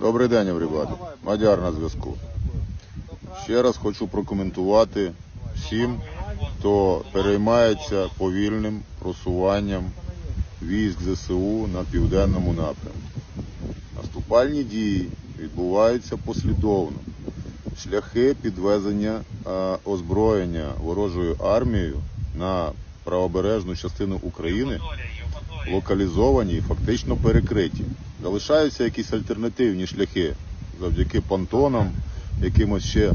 Добрий день, everybody. Мадяр на зв'язку. Ще раз хочу прокоментувати всім, хто переймається повільним просуванням військ ЗСУ на південному напрямку. Наступальні дії відбуваються послідовно. Шляхи підвезення е, озброєння ворожою армією на правобережну частину України локалізовані і фактично перекриті. Залишаються якісь альтернативні шляхи завдяки понтонам, якимось ще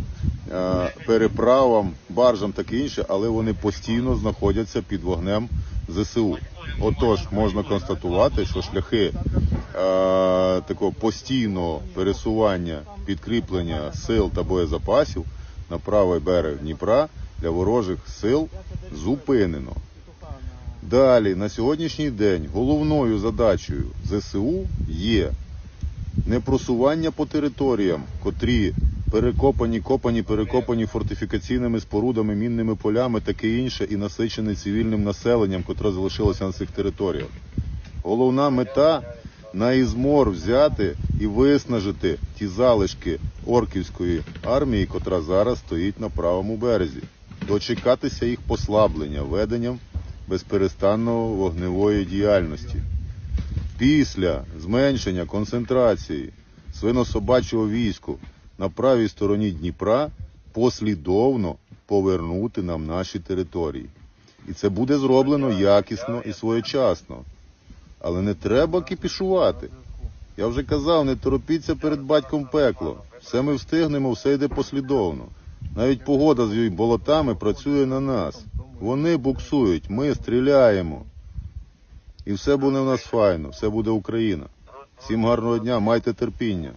е, переправам, баржам таке інше, але вони постійно знаходяться під вогнем ЗСУ. Отож, можна констатувати, що шляхи е, такого постійного пересування, підкріплення сил та боєзапасів на правий берег Дніпра для ворожих сил зупинено. Далі, на сьогоднішній день головною задачею ЗСУ є не просування по територіям, котрі перекопані, копані, перекопані фортифікаційними спорудами, мінними полями, таке інше, і насичені цивільним населенням, котре залишилося на цих територіях. Головна мета на ізмор взяти і виснажити ті залишки орківської армії, котра зараз стоїть на правому березі, дочекатися їх послаблення веденням безперестанного вогневої діяльності. Після зменшення концентрації свинособачого війську на правій стороні Дніпра послідовно повернути нам наші території. І це буде зроблено якісно і своєчасно. Але не треба кипішувати. Я вже казав, не торопіться перед батьком пекло. Все ми встигнемо, все йде послідовно. Навіть погода з її болотами працює на нас. Вони буксують, ми стріляємо. І все буде у нас файно, все буде Україна. Всім гарного дня, майте терпіння.